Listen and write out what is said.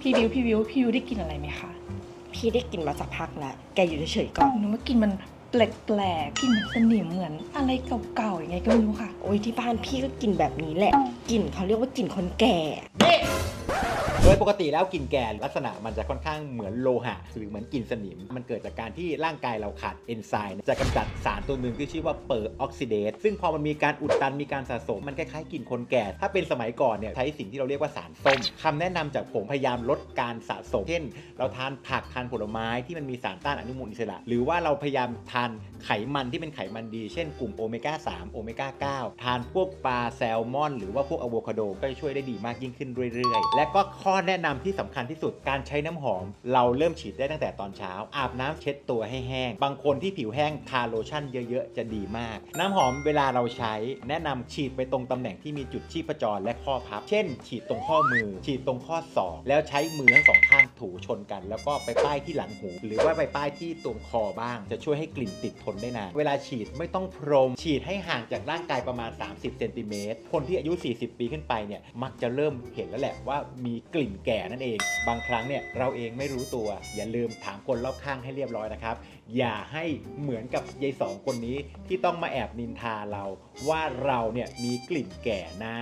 พี่วิวพี่วิวพี่วิวได้กินอะไรไหมคะพี่ได้กินมาสักพักแล้วแกอยู่เฉยๆก่อนหนูว่ากินมัน แปลกๆกินมันสนิมเหมือน อะไรเก่าๆยังไงก็ไม่รู้ค่ะ โอ้ยที่บ้านพี่ก็กินแบบนี้แหละกลิ่นเขาเรียกว่ากลิ่นคนแก่นี่โดยปกติแล้วกลิ่นแก่ลักษณะมันจะค่อนข้างเหมือนโลหะหรือเหมือนกลิ่นสนิม มันเกิดจากการที่ร่างกายเราขาดเอนไซม์จะกำจัดสารตัวหนึ่งที่ชื่อว่าเปอร์ออกซิเดตซึ่งพอมันมีการอุดตันมีการสะสม มันคล้ายๆกลิ่นคนแก่ ถ้าเป็นสมัยก่อนเนี่ยใช้สิ่งที่เราเรียกว่าสารส้มคำแนะนำจากผมพยายามลดการสะสม เช่น เราทานผักทานผลไม้ที่มันมีสารต้านอนุมูลอิสระ หรือว่าเราพยายามทานไขมันที่เป็นไขมันดี เช่นกลุ่มโอเมก้า3โอเมก้า9ทานพวกปลาแซลมอน หรือว่าพวกอะโวคาโดก็จะช่วยได้ดีมากยิ่งขึ้นเรื่อยๆ และก็ข้อแนะนำที่สำคัญที่สุดการใช้น้ำหอม เราเริ่มฉีดได้ตั้งแต่ตอนเช้า อาบน้ำเช็ดตัวให้แห้ง บางคนที่ผิวแห้งทาโลชั่นเยอะๆ จะดีมาก น้ำหอมเวลาเราใช้แนะนำฉีดไปตรงตำแหน่งที่มีจุดชีพจรและข้อพับ เช่น ฉีดตรงข้อมือ ฉีดตรงข้อศอกแล้วใช้มือทั้งสองข้างถูชนกัน แล้วก็ไปป้ายที่หลังหู หรือว่าไปป้ายที่ตรงคอบ้าง จะช่วยให้กลิ่นนติดทนได้นาน เวลาฉีดไม่ต้องพรม ฉีดให้ห่างจากร่างกายประมาณ 30เซนติเมตรคนที่อายุ 40 ปีขึ้นไปเนี่ยมักจะเริ่มเห็นแล้วแหละว่ามีกลิ่นแก่นั่นเอง บางครั้งเนี่ยเราเองไม่รู้ตัว อย่าลืมถามคนรอบข้างให้เรียบร้อยนะครับ อย่าให้เหมือนกับยายสองคนนี้ที่ต้องมาแอบนินทาเรา ว่าเราเนี่ยมีกลิ่นแก่นะ